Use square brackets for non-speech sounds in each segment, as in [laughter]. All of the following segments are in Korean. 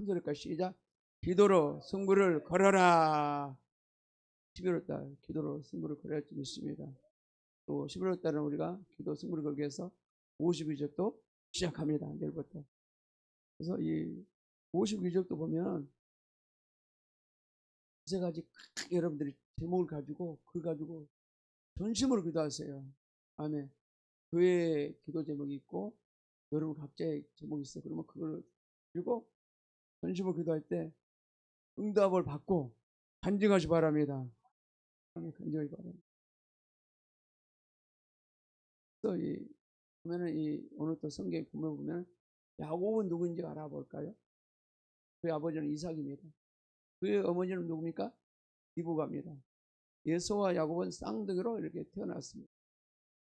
큰 소리까 시작. 기도로 승부를 걸어라. 11월 달 기도로 승부를 걸어야 지 믿습니다. 또 11월 달은 우리가 기도 승부를 걸기 위해서 52적도 시작합니다. 내일부터. 그래서 이 52적도 보면 세 가지 크게 여러분들이 제목을 가지고 그걸 가지고 전심으로 기도하세요. 아멘. 교회 기도 제목이 있고 여러분 각자의 제목이 있어요. 그러면 그걸 그리고 전심으로 기도할 때 응답을 받고 간증하시 바랍니다. 간증하시 바랍니다. 또이 보면은 이 오늘 또 성경 보면 보면 야곱은 누구인지 알아볼까요? 그의 아버지는 이삭입니다. 그의 어머니는 누굽니까? 이브가입니다. 예수와 야곱은 쌍둥이로 이렇게 태어났습니다.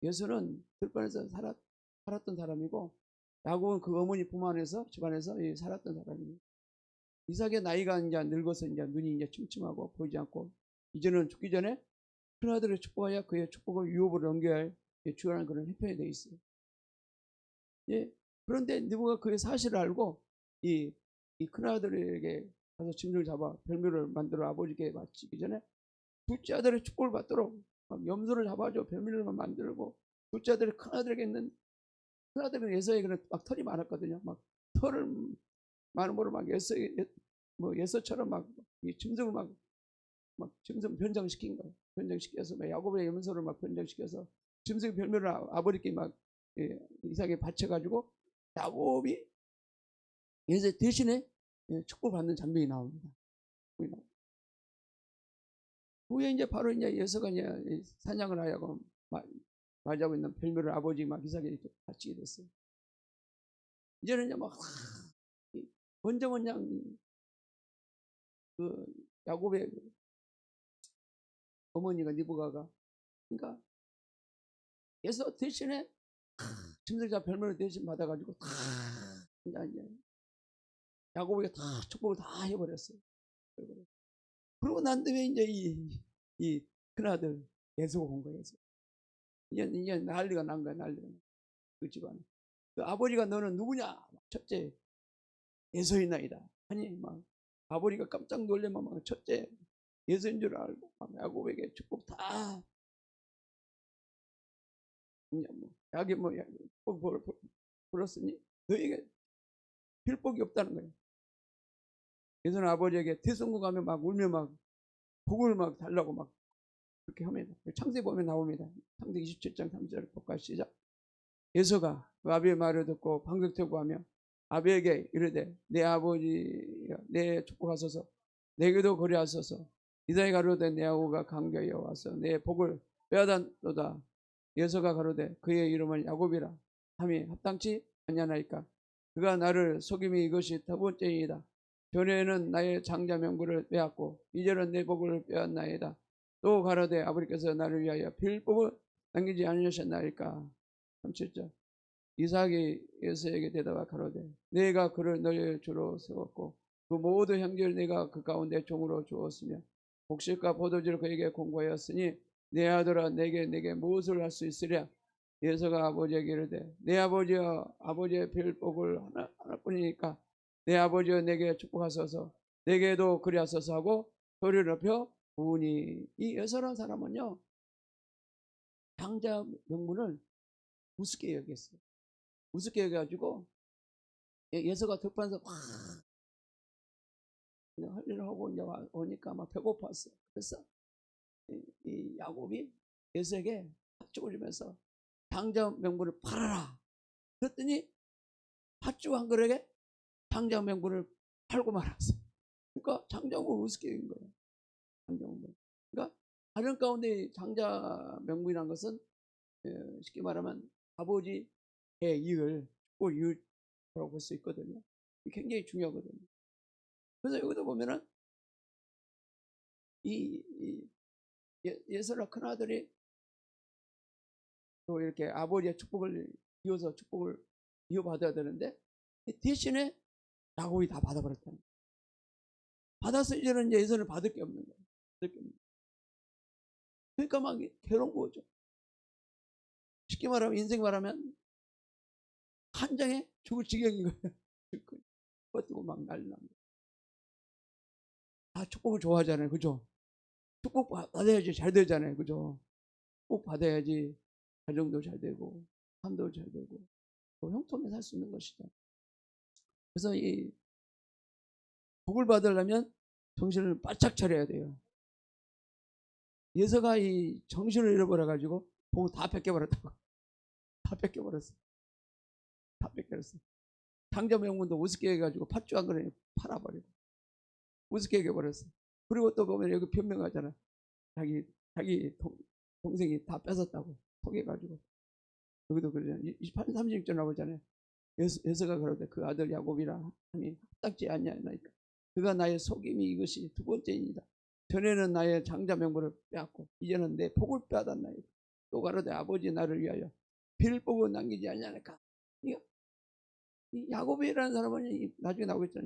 예수는 들판에서 살았, 살았던 사람이고 야곱은 그 어머니 품 안에서 집안에서 이 살았던 사람입니다. 이삭의 나이가 이제 늙어서 이제 눈이 이제 침침하고 보이지 않고 이제는 죽기 전에 큰아들을 축복하여 그의 축복을 유업으로 넘겨야 할 주요한 그런 형편이 되어 있어요. 예. 그런데 누가 그의 사실을 알고 이, 이 큰아들에게 가서 짐승을 잡아 별묘를 만들어 아버지께 바치기 전에 둘째 아들의 축복을 받도록 막 염소를 잡아줘 별묘를 만들고 둘째 아들이 큰아들에게 있는 큰아들은 예서에게는 막 털이 많았거든요. 막 털을 많은 거를 막 예서 뭐 예서처럼 막이 짐승을 막, 막 짐승 변장시킨 거예요. 변장시켜서 막 야곱의 염소를 막 변장시켜서 짐승 별묘를 아- 아버지께 막 예, 이삭에 바쳐가지고 야곱이 예서 대신에 예, 축복받는 장면이 나옵니다. 후에 이제 바로 이제 예서가 이제 이 사냥을 하려고 마- 맞이하고 있는 별묘를 아버지 막 이삭에 바치게 됐어요. 이제는 이제 막 이 원정원 양그 야곱의 그 어머니가 니브가가 그러니까 예서 대신에 짐승자 별명을 대신 받아가지고 다 이제 이제 야곱에게 다 축복을 다 해버렸어요. 그러고 난 다음에 이제 이, 이 큰아들 예수가 온 거예요. 이제, 이제 난리가 난 거야, 난리가. 그 집안에. 그 아버지가 너는 누구냐? 첫째, 예수이나이다. 아니, 막, 아버지가 깜짝 놀래면 막 첫째, 예수인 줄 알고, 막 야곱에게 축복 다. 이제 뭐, 야기 뭐, 야, 뭐, 불었으니 너에게 필복이 없다는 거예요. 예수는 아버지에게 태성구 가면 막 울며 막 복을 막 달라고 막 그렇게 합니다. 창세 보면 나옵니다. 창세 27장 3절 복과 시작. 예수가 그 아비의 말을 듣고 방석 태고 하며 아비에게 이르되 내 아버지여 내 축복하소서 내게도 거리하소서. 이다이 가로되 내 아우가 강교하여 와서 내 복을 빼앗았도다. 예수가 가로되 그의 이름을 야곱이라 함이 합당치 아니하나이까? 그가 나를 속임이 이것이 두 번째이다. 전에는 나의 장자 명부를 빼앗고 이제는 내 복을 빼앗나이다. 또 가로되 아버지께서 나를 위하여 필복을 남기지 않으셨나이까? 37절 이삭이 예수에게 대답하 가로되 내가 그를 너의 주로 세웠고 그 모든 형제를 내가 그 가운데 종으로 주었으며 복실과 포도주를 그에게 공고하였으니 내 아들아 내게 내게 무엇을 할 수 있으랴? 예수가 아버지에게 이르되 내 아버지여 아버지의 필복을 하나, 하나뿐이니까 내 아버지여 내게 축복하소서. 내게도 그리하소서 하고 소리를 높여 부으니 이 여서란 사람은요 장자 명분을 우습게 여겼어요 우습게 여겨가지고 예- 예서가 들판에서 확 그냥 할 일을 하고 이제 와- 오니까 막 배고팠어요 그래서 이, 이 야곱이 예수에게 팥죽을 주면서 장자 명분을 팔아라 그랬더니 팥죽 한 그릇에 장자 명분을 팔고 말았어요. 그러니까 장자명분을 우습게 여긴 거예요. 장자명분 그러니까 다른 가운데 장자 명분이라는 것은 어, 쉽게 말하면 아버지 의 이을 꼴 이유라고 볼 수 있거든요. 굉장히 중요하거든요. 그래서 여기도 보면은 이, 이 예, 예서라 큰 아들이 또 이렇게 아버지의 축복을 이어서 축복을 이어받아야 되는데 이 대신에 야곱이 다 받아버렸다는. 받아서 이제는 이제 예선을 받을 게 없는 거예요. 받을 게 없는 거예요. 그러니까 막 괴로운 거죠. 쉽게 말하면 인생 말하면 한 장에 죽을 지경인 거예요. 뻗고 [laughs] 막 난리 납니다. 다 축복을 좋아하잖아요. 그죠? 축복 받- 받아야지 잘 되잖아요. 그죠? 꼭 받아야지 가정도 잘 되고 삶도 잘 되고 또 형통에 살 수 있는 것이다. 그래서 이 복을 받으려면 정신을 바짝 차려야 돼요. 예서가 이 정신을 잃어버려 가지고 복을 다 뺏겨버렸다고. [laughs] 다 뺏겨버렸어. 다 뺏겨버렸어. 장자 명문도 우습게 해가지고 팥주 한 그릇 팔아버리고 우습게 해버렸어. 그리고 또 보면 여기 변명하잖아. 자기 자기 동, 동생이 다 뺏었다고 속여가지고 여기도 그러잖아. 28년 36절 나오잖아요. 여서, 여서가 그러대 그 아들 야곱이라 하니 않냐 나니까 그가 나의 속임이 이것이 두 번째입니다. 전에는 나의 장자 명분을 빼앗고 이제는 내 복을 빼앗았나이다. 또 가로되 아버지 나를 위하여 빌복을 남기지 않냐니까. 야곱이라는 사람은 이 나중에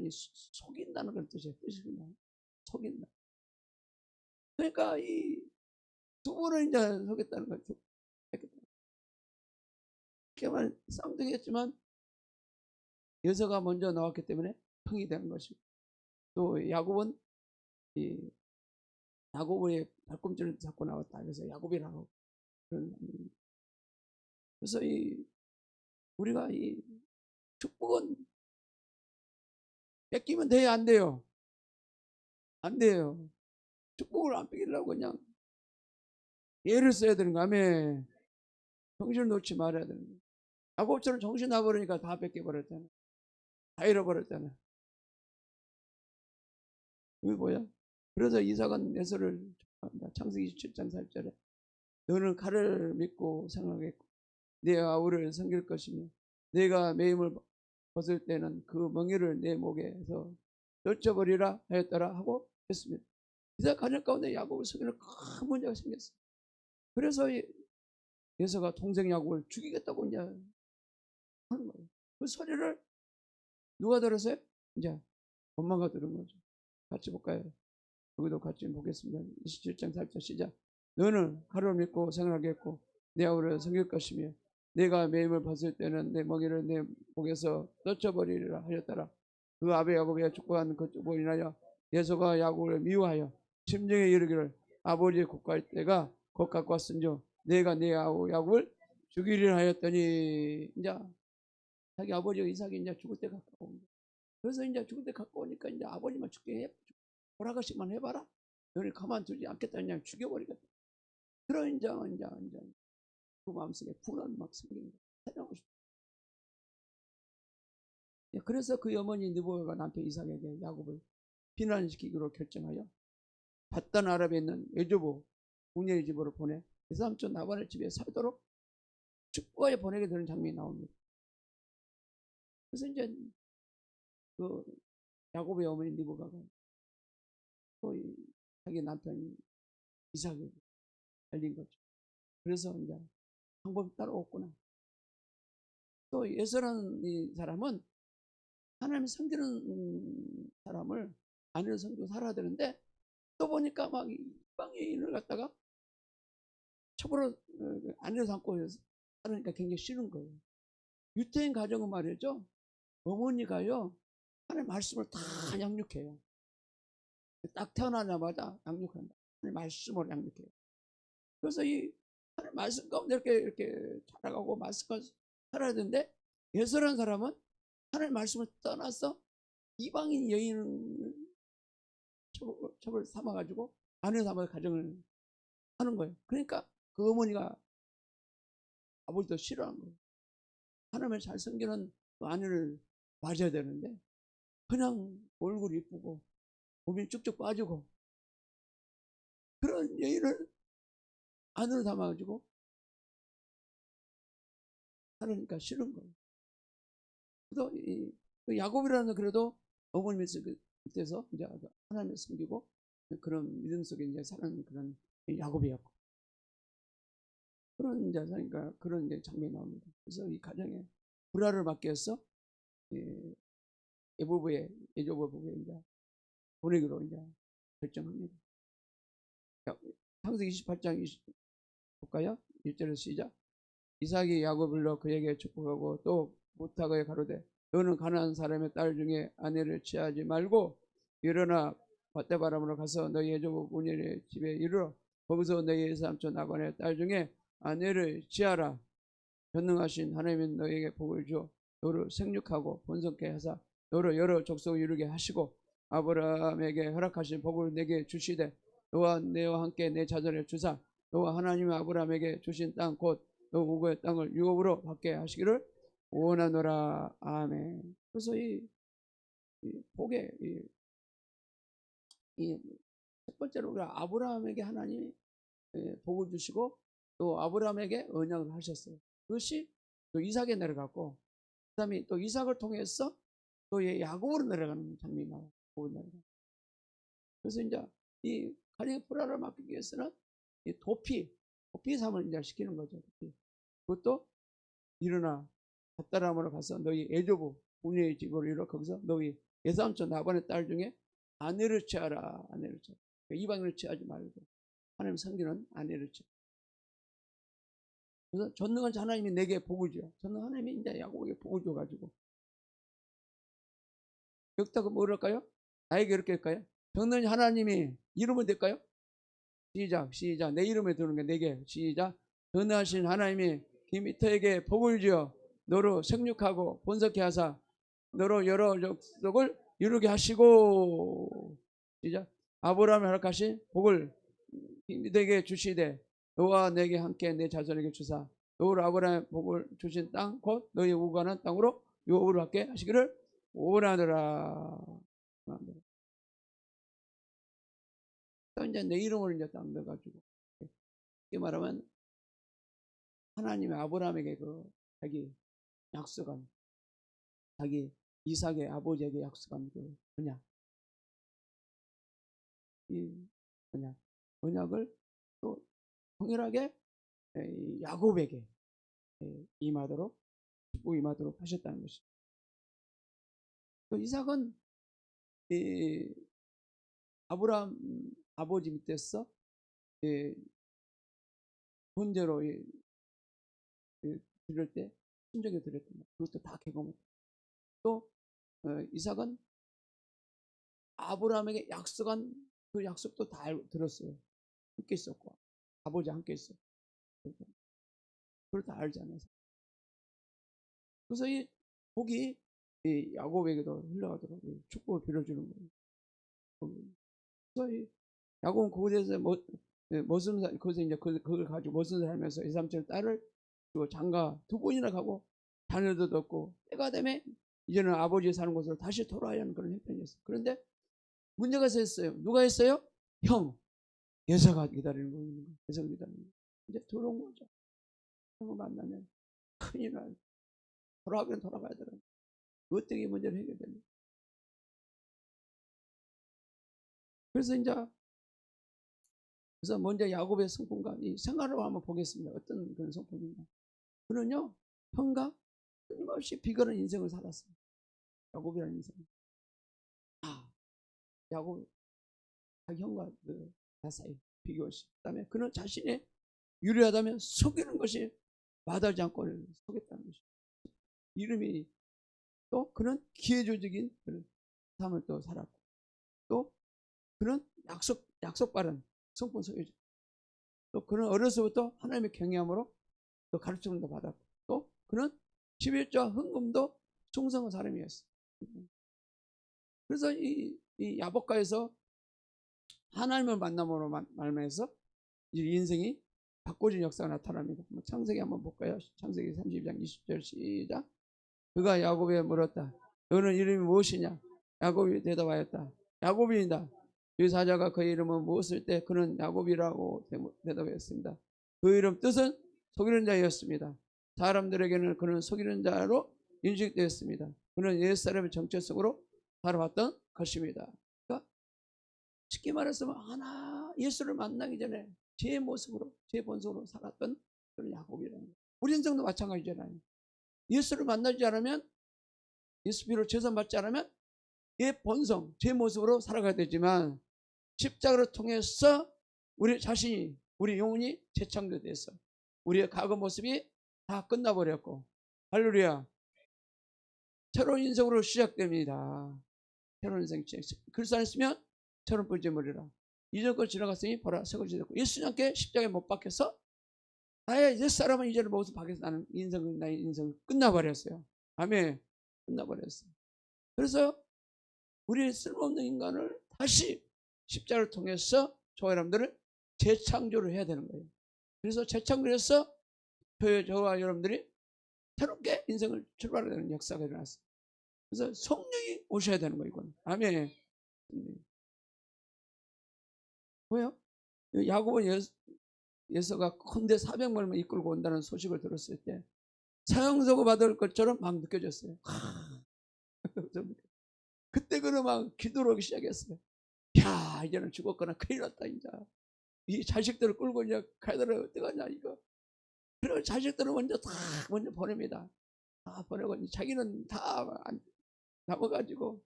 속- 속인다는 그런 뜻이에요. 뜻이구나. 속인다. 그러니까 이 두 번을 이제 속였다는 거죠. 이렇게만 쌍둥이였지만 여서가 먼저 나왔기 때문에 형이 되는 것이고 또 야곱은 이 야곱의 발꿈치를 잡고 나왔다. 그래서 야곱이라고 그런. 그래서 이 우리가 이 축복은 뺏기면 돼야 안 돼요. 안 돼요. 축복을 안 뺏기려고 그냥 예를 써야 되는 거 아멘. 정신을 놓지 말아야 되는 거. 야곱처럼 정신 나버리니까 다 뺏겨버렸잖아. 다 잃어버렸잖아. 이게 뭐야? 그래서 이삭은 에서를 축복합니다. 창세기 27장 4절에 너는 칼을 믿고 생각했고 내 아우를 섬길 것이며 내가 매임을 벗을 때는 그 멍에를 내 목에서 떨쳐버리라 하였더라 하고 했습니다. 이삭 가정 가운데 야곱을 섬기는 큰 문제가 생겼어요. 그래서 이- 예서가 동생 야곱을 죽이겠다고 이제 하는 거예요. 그 소리를 누가 들었어요? 이제 엄마가 들은 거죠. 같이 볼까요? 여기도 같이 보겠습니다. 27장 4절 시작. 너는 하루 믿고 생각했고 내 아우를 섬길 것이며 내가 매임을 벗을 때는 내 멍에를 내 목에서 떨쳐버리리라 하였더라. 그 아베 야곱이 축복한 그쪽을 인하여 예서가 야곱을 미워하여 심정에 이르기를 아버지의 국갈 때가 곧 갖고 왔은즉 내가 내 아우 야곱을 죽이리라 하였더니 이제 자기 아버지가 이삭이 이제 죽을 때 가까워 온 거야. 그래서 이제 죽을 때 가까우니까 이제 아버지만 죽게 해 보라가씩만 해봐라. 너를 가만두지 않겠다 그냥 죽여버리겠다. 그런 이제 이제 이제 그 마음속에 분한 싶어. 예, 그래서 그 어머니 느보가 남편 이삭에게 야곱을 비난시키기로 결정하여 바단 아랍에 있는 여조부 궁녀의 집으로 보내 그 삼촌 나반의 집에 살도록 축구하여 보내게 되는 장면이 나옵니다. 그래서 이제 그 야곱의 어머니 니브가가 또 이- 자기 남편 이삭에게 알린 거죠. 그래서 이제 방법이 따로 없구나. 또 예서라는 이 사람은 하나님 섬기는 음, 사람을 아내를 섬기고 살아야 되는데 또 보니까 막 이방인을 갖다가 첩으로 어, 아내를 삼고 살으니까 굉장히 싫은 거예요. 유태인 가정은 말이죠. 어머니가요 하나님 말씀을 다 양육해요. 딱 태어나자마자 양육한다. 하나님 말씀을 양육해요. 그래서 이 말씀 가운데 이렇게 이렇게 자라가고 말씀 가운데 살아야 되는데 예서라는 사람은 하나님 말씀을 떠나서 이방인 여인을 첩을, 첩을 삼아가지고 아내 삼아 가정을 하는 거예요. 그러니까 그 어머니가 아버지도 싫어한 거예요. 하나님을 잘 섬기는 그 아내를 맞아야 되는데 그냥 얼굴이 이쁘고 몸이 쭉쭉 빠지고 그런 여인을 아내로 담아가지고 하니까 싫은 거예요. 그래서 이, 그 야곱이라는 그래도 어머니 밑에서 이제 하나님을 섬기고 그런 믿음 속에 이제 사는 그런 야곱이었고 그런 이제 그러니까 그런 이제 장면이 나옵니다. 그래서 이 가정에 불화를 맞게 해서 예, 예보부에 예조부에 이제 보내기로 이제 결정합니다. 자, 창세기 28장 20 볼까요? 1절에서 시작. 이삭이 야곱을 불러 그에게 축복하고 또 못하고에 가로되 너는 가난한 사람의 딸 중에 아내를 취하지 말고 일어나 밭대바람으로 가서 너희 애조부 문일의 집에 이르러 거기서 너희 삼촌 나반의 딸 중에 아내를 취하라 전능하신 하나님은 너에게 복을 주어 너를 생육하고 번성케 하사 너를 여러 족속을 이루게 하시고 아브라함에게 허락하신 복을 내게 주시되 너와 내와 함께 내 자손을 주사 너와 하나님 아브라함에게 주신 땅 곧너 우고의 땅을 유업으로 받게 하시기를 원하노라 아멘. 그래서 이, 이 복의 이첫 번째로 우리가 아브라함에게 하나님이 예, 복을 주시고 또 아브라함에게 언약을 하셨어요. 그것이 또 이삭에 내려갔고 그다음에 또 이삭을 통해서 또이 야곱으로 내려가는 장면이 나와요. 그래서 이제 이 불화를 막기 위해서는 이 도피, 도피 삶을 이제 시키는 거죠. 그것도 일어나 갓다람으로 가서 너희 애조부 부녀의 집으로 이르러 거기서 너희 예삼촌 나반의 딸 중에 아내를 취하라 아내를 취하라 그러니까 이방인을 취하지 말고 하나님 성기는 아내를 취하 그래서 전능한 하나님이 내게 복을 줘요 전능 하나님이 이제 야곱에게 복을 줘가지고 여기다가 뭐랄까요? 나에게 이렇게 할까요? 전능한 하나님이 이름은 될까요? 시작 시작. 내 이름에 드는 게 내게 시작. 전능하신 하나님이 김미터에게 복을 주어 너로 생육하고 번성케 하사 너로 여러 족속을 이루게 하시고. 이제 아브라함을 허락하신 복을 너에게 주시되 너와 내게 함께 내 자손에게 주사 너를 아브라함의 복을 주신 땅 곧 너희 우관한 땅으로 유업으로 받게 하시기를 원하더라 또 이제 내 이름을 이제 딱 넣어가지고 이렇게 말하면 하나님이 아브라함에게 그 자기 약속한 자기 이삭의 아버지에게 약속한 그 언약 이 언약 언약을 또 동일하게 이 야곱에게 임하도록 축복 임하도록 하셨다는 것입니다. 그 이삭은 이 아브라함 아버지 밑에서 번제로 드릴 때 순종에 드렸던 것 그것도 다 경험을 또 어, 이삭은 아브라함에게 약속한 그 약속도 다 알- 들었어요. 함께 있었고 아버지 함께 있어. 그걸 다 알잖아요. 그래서 이 복이 이 야곱에게도 흘러가도록 이 축복을 빌어주는 거예요. 그래서 이 야곱은 그곳에서 뭐, 예, 머슴 살, 거기서 이제 그- 그걸 가지고 머슴 살면서 이삼촌 딸을 그리고 장가 두 번이나 가고 자녀도 얻고 때가 되면 이제는 아버지 사는 곳으로 다시 돌아야 하는 그런 형편이었어요. 그런데 문제가 있었어요. 누가 했어요? 형. 여사가 기다리는 거예요. 여사가 기다리는 거예요. 이제 들어온 거죠. 형을 만나면 큰일 나요. 돌아가긴 돌아가야 되는 어떻게 문제를 해결되냐. 그래서 이제 그래서 먼저 야곱의 성품과 이 생활을 한번 보겠습니다. 어떤 그런 성품인가. 그는요, 형과 끊임없이 비거는 인생을 살았어요. 야곱이라는 인생. 아, 야곱, 자기 형과 그 사이 비교시. 그 다음에 그는 자신이 유리하다면 속이는 것이 마다하지 않고 속였다는 것이. 이름이 또 그는 기회주적인 그런 삶을 또 살았고 또 그는 약속 약속 바른 성품 소유자. 또 그는 어려서부터 하나님의 경외함으로 또 가르침을 도 받았고 또 그는 11조와 헌금도 충성한 사람이었어. 그래서 이, 이 야복가에서 하나님을 만남으로 말미암아서 인생이 바꿔진 역사가 나타납니다. 창세기 한번 볼까요? 창세기 32장 20절 시작. 그가 야곱에 물었다. 너는 이름이 무엇이냐? 야곱이 대답하였다. 야곱이다. 그 사자가 그 이름은 무엇을 때 그는 야곱이라고 대답했습니다. 그 이름 뜻은 속이는 자였습니다. 사람들에게는 그는 속이는 자로 인식되었습니다. 그는 옛사람의 정체 속으로 살아왔던 것입니다. 그러니까 쉽게 말해서 하나 예수를 만나기 전에 제 모습으로 제 본성으로 살았던 그런 야곱이라는 거예요. 우리 인생도 마찬가지잖아요. 예수를 만나지 않으면 예수 피로 재산 받지 않으면 예 본성 제 모습으로 살아가야 되지만 십자가를 통해서 우리 자신이 우리 영혼이 재창조돼서 우리의 과거 모습이 다 끝나버렸고 할렐루야 새로운 인생으로 시작됩니다. 새로운 인생 시작. 그리스도 안에 있으면 새로운 번제물이라. 이전 걸 지나갔으니 보라 새것이 됐고 예수님께 십자가에 못 박혀서 나의 옛사람은 이제는 모두 박혀서 나는 인생 나의 인생 끝나버렸어요. 아멘. 끝나버렸어요. 그래서 우리 쓸모없는 인간을 다시 십자가를 통해서 저와 여러분들을 재창조를 해야 되는 거예요. 그래서 재창조해서 저, 저와 여러분들이 새롭게 인생을 출발하는 역사가 일어났어요. 그래서 성령이 오셔야 되는 거예요. 이건. 아멘. 음. 뭐요? 야곱은 예수, 예수가 큰데 400명을 이끌고 온다는 소식을 들었을 때 사형서고 받을 것처럼 막 느껴졌어요. [laughs] 그때 그는 막 기도를 하기 시작했어요. 야 이제는 죽었거나 큰일 났다 이제. 이 자식들을 끌고 이제 가더라 어떡하냐 이거. 그리고 자식들을 먼저 다 먼저 보냅니다. 다 보내고 자기는 다 안- 남아가지고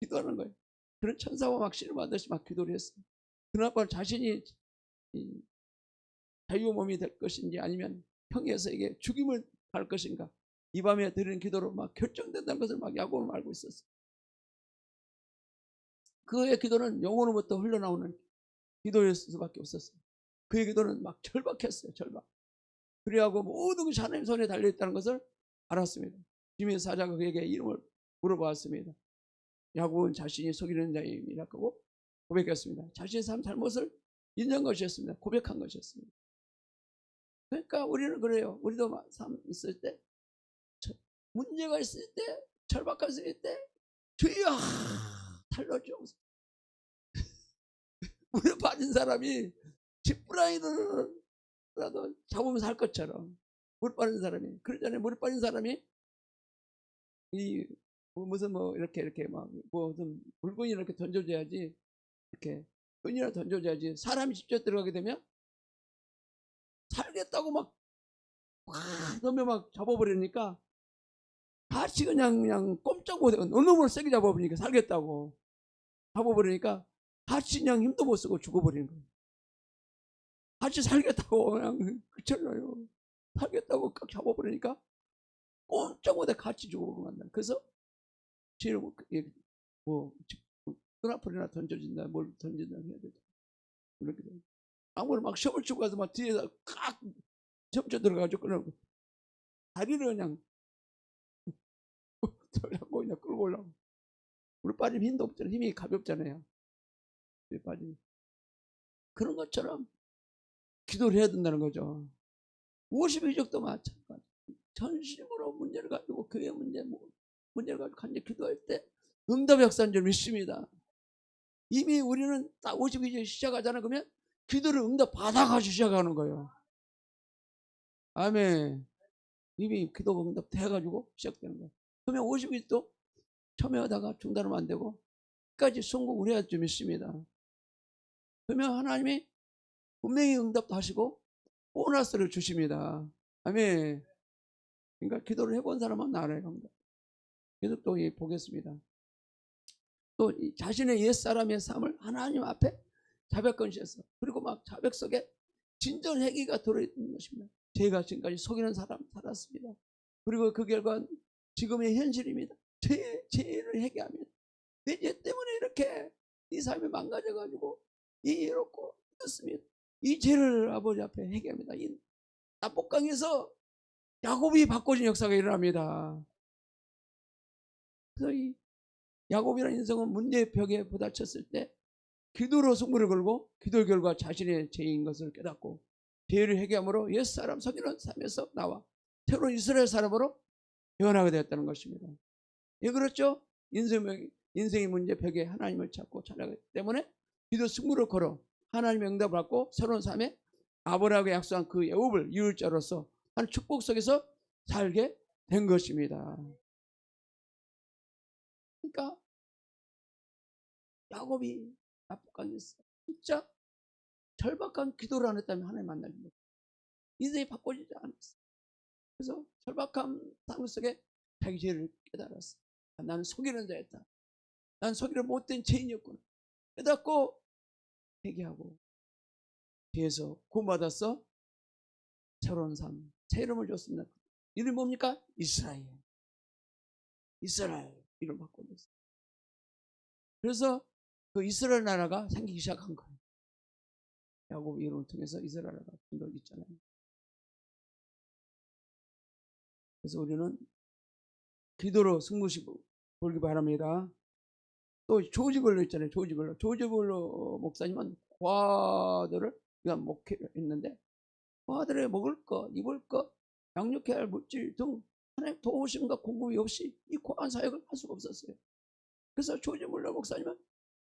기도하는 거예요. 그런 천사와 막 씨름하듯이 막 기도를 했어요. 그나마 자신이 이 자유 몸이 될 것인지 아니면 형에서에게 죽임을 할 것인가. 이 밤에 드리는 기도로 막 결정된다는 것을 막 야곱은 알고 있었어요 그의 기도는 영혼으로부터 흘러나오는 기도일 수밖에 없었어요. 그의 기도는 막 절박했어요. 절박. 그리하고 모든 것이 하나님 손에 달려있다는 것을 알았습니다. 지미 사자가 그에게 이름을 물어보았습니다. 야곱은 자신이 속이는 자임이라고 고백했습니다. 자신의 삶 잘못을 인정한 것이었습니다. 고백한 것이었습니다. 그러니까 우리는 그래요. 우리도 삶 있을 때 문제가 있을 때 절박했을 때 주여 살려주옵소서. [laughs] 물에 빠진 사람이 지푸라기라도 잡으면 살 것처럼 물 빠진 사람이 그러잖아요. 물에 빠진 사람이 이뭐 무슨 뭐 이렇게 이렇게 막뭐 무슨 물건이 이렇게 던져줘야지 이렇게 은이나 던져줘야지 사람이 직접 들어가게 되면 살겠다고 막막 넣으면 막 잡아버리니까 같이 그냥 그냥 꼼짝 못해 어느 놈을 세게 잡아버리니까 살겠다고 잡아버리니까 같이 그냥 힘도 못 쓰고 죽어버리는 거예요. 같이 살겠다고 그냥 그쳤나요? 살겠다고 꽉 잡아버리니까 꼼짝 못해 같이 죽어간다. 그래서 죄를 뭐, 예, 뭐 끈앞을이나 던져진다, 뭘 던진다 해야 되죠. 그렇게 돼. 아무리 막 시험을 치고 가서 막 뒤에서 칵 점쳐 들어가지고 그냥 다리를 그냥 [laughs] 잡고 그냥 끌고 올라고. 물 빠지면 힘도 없잖아요. 힘이 가볍잖아요. 물 빠지면. 그런 것처럼 기도를 해야 된다는 거죠. 52적도 마찬가지. 전심으로 문제를 가지고 교회 문제, 뭐 문제를 가지고 간절히 기도할 때 응답 역사인 줄 믿습니다. 이미 우리는 딱 52절 시작하잖아요. 그러면 기도를 응답 받아가지고 시작하는 거예요. 아멘. 이미 기도 응답 돼가지고 시작되는 거예요. 그러면 52도 처음에 하다가 중단하면 안 되고 끝까지 성공을 해야 좀 믿습니다. 그러면 하나님이 분명히 응답도 하시고 보너스를 주십니다. 아멘. 그러니까 기도를 해본 사람은 알아요. 계속 또 보겠습니다. 또 자신의 옛사람의 삶을 하나님 앞에 자백건시했어. 그리고 막 자백 속에 진전 회개가 들어있는 것입니다. 제가 지금까지 속이는 사람 살았습니다. 그리고 그 결과 지금의 현실입니다. 제 죄를 회개합니다. 내죄 때문에 이렇게 이 삶이 망가져가지고 이렇고 이렇습니다. 이 죄를 아버지 앞에 회개합니다. 이 나복강에서 야곱이 바꿔진 역사가 일어납니다. 그래서 이 야곱이라는 인생은 문제의 벽에 부딪혔을 때 기도로 승부를 걸고 기도 결과 자신의 죄인 것을 깨닫고 죄를 회개함으로 옛사람 속이는 삶에서 나와 새로운 이스라엘 사람으로 변하게 되었다는 것입니다. 예, 그렇죠? 인생의, 인생의 문제 벽에 하나님을 찾고 찾아가기 때문에 기도 승부를 걸어 하나님의 응답을 받고 새로운 삶에 아브라함에게 약속한 그 애굽을 이룰 자로서 한 축복 속에서 살게 된 것입니다. 그러니까 야곱이 나쁘겠어 진짜 절박한 기도를 안 했다면 하나님 만나지 못. 인생이 바꿔지지 않았어. 그래서 절박한 상황 속에 자기 죄를 깨달았어. 아, 나는 속이는 자였다. 난 속이는 못된 죄인이었구나. 깨닫고 회개하고 뒤에서 구원받았어. 새로운 삶, 새 이름을 줬습니다. 이름이 뭡니까? 이스라엘. 이스라엘 이름 바꿔줬어요. 그래서 그 이스라엘 나라가 생기기 시작한 거예요. 야곱 이름을 통해서 이스라엘 나라가 분도 있잖아요. 그래서 우리는 기도로 승부시 보기 바랍니다. 또 조지벌로 있잖아요. 조지벌로. 조지벌로 목사님은 과들을 그냥 목회했는데 과들에 먹을 거, 입을 거, 양육해야 할 물질 등 하나님 도우심과 공급이 없이 이 과한 사역을 할 수가 없었어요. 그래서 조지벌로 목사님은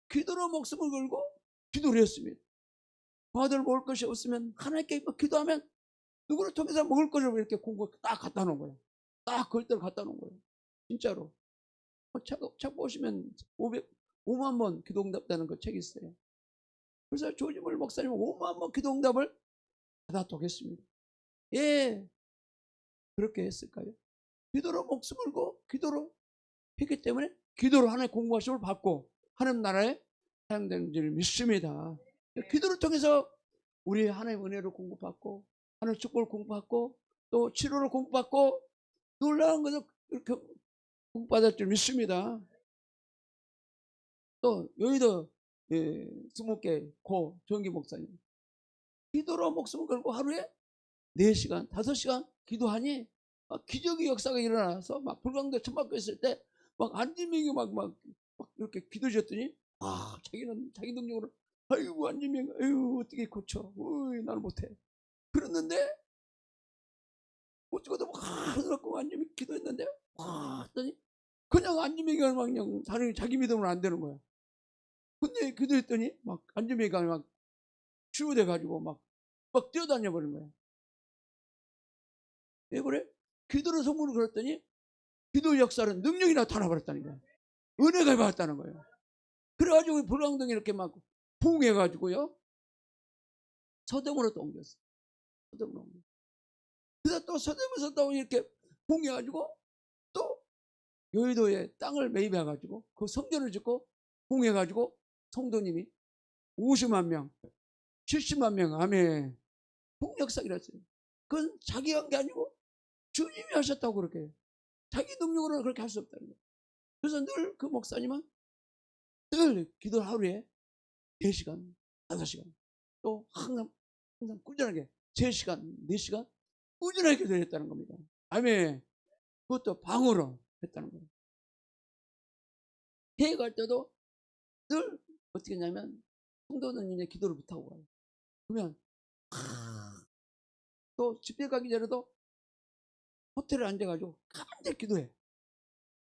기도로 목숨을 걸고 기도를 했습니다. 과들 먹을 것이 없으면 하나님께 뭐 기도하면 누구를 통해서 먹을 것을 이렇게 공급 딱 갖다 놓은 거예요. 딱 그걸 갖다 놓은 거예요. 진짜로. 어, 책, 책 보시면 500, 5만 번 기도응답되는 그 책이 있어요. 그래서 조지물 목사님은 5만 번 기도응답을 받았다고 했습니다. 예. 그렇게 했을까요? 기도로 목숨 걸고 기도로 했기 때문에 기도로 하나님의 공부하심을 받고 하나님 나라에 사용되는 줄 믿습니다. 기도를 통해서 우리 하나님 은혜를 공급받고 하나님 축복을 공급받고 또 치료를 공급받고 놀라운 것을 공급받을 줄 믿습니다. 또 여의도 예, 스무 개고 정기 목사님. 기도로 목숨을 걸고 하루에 4시간, 5시간 기도하니 막 기적의 역사가 일어나서 막 불광도 천막고 있을 때 막 안진명이 막, 막, 막 이렇게 기도 지었더니 아 자기는 자기 능력으로 아이고 안진명 아이고 어떻게 고쳐? 어이 나는 못해. 그랬는데 어쩌고도 막 그렇고 안진명 기도했는데 와 했더니 그냥 안진명이 막 그냥 자기, 자기 믿음으로 안 되는 거야 근데 기도했더니 막 안진명이가 막 치유돼 가지고 막 막 뛰어다녀 버린 거야 왜 그래? 기도로 성문을 걸었더니 기도 역사는 능력이 나타나 버렸다는 거야. 은혜가 받았다는 거예요. 그래가지고 불광동이 이렇게 막 부흥해가지고요. 서점으로 또 옮겼어. 서점으로 옮겼어. 그래서 또 서점에서 또 이렇게 부흥해가지고 또 여의도에 땅을 매입해가지고 그 성전을 짓고 부흥해가지고 성도님이 50만 명, 70만 명, 아멘. 역사이랬어요. 그건 자기가 한 게 아니고 주님이 하셨다고 그렇게 자기 능력으로는 그렇게 할 수 없다는 거예요. 그래서 늘 그 목사님은 늘 기도 하루에 4시간, 5시간 또 항상 항상 꾸준하게 3시간, 4시간 꾸준하게 기도했다는 겁니다. 아멘. 그것도 방으로 했다는 거예요. 회의 갈 때도 늘 어떻게 했냐면 이제 기도를 못하고 가요. 그러면 또 집회 가기 전에도 호텔에 앉아가지고 가만히 기도해.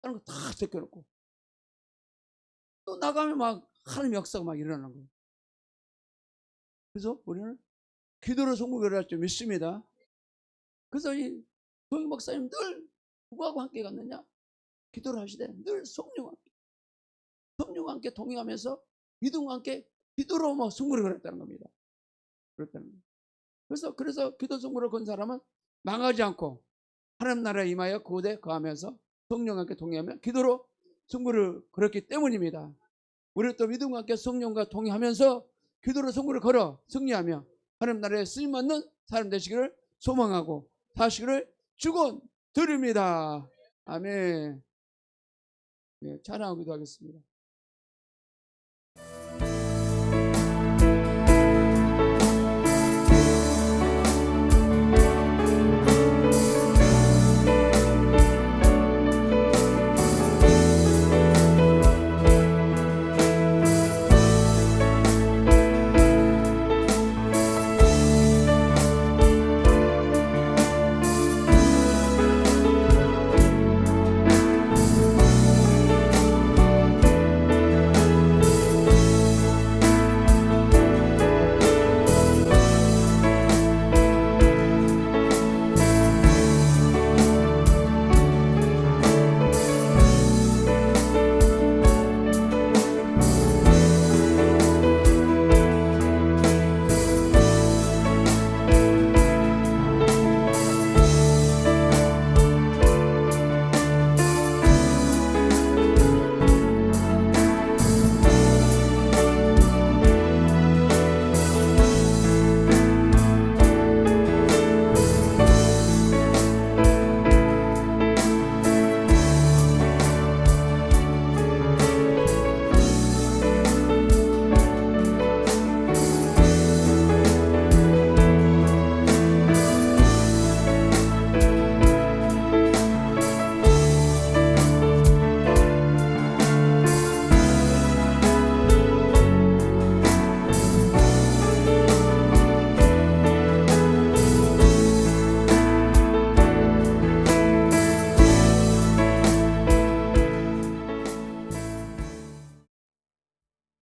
다른 거 다 제껴놓고. 또 나가면 막 하나님 역사가 막 일어나는 거예요. 그래서 우리는 기도로 성공을 할줄 믿습니다. 그래서 이 조영 목사님 늘 누구하고 함께 갔느냐? 기도를 하시되 늘 성령과 함께. 성령과 함께 동행하면서 믿음과 함께 기도로 뭐 승부를 걸었다는 겁니다. 그렇다는 거예요. 그래서 그래서 기도 승부를 건 사람은 망하지 않고 하나님 나라에 임하여 그곳에 거하면서 성령과 함께 동의하며 기도로 승부를 걸었기 때문입니다. 우리 또 믿음과 함께 성령과 동의하면서 기도로 승부를 걸어 승리하며 하나님 나라에 쓰임받는 사람 되시기를 소망하고 사시기를 축원드립니다. 아멘. 네, 찬양하기도 하겠습니다.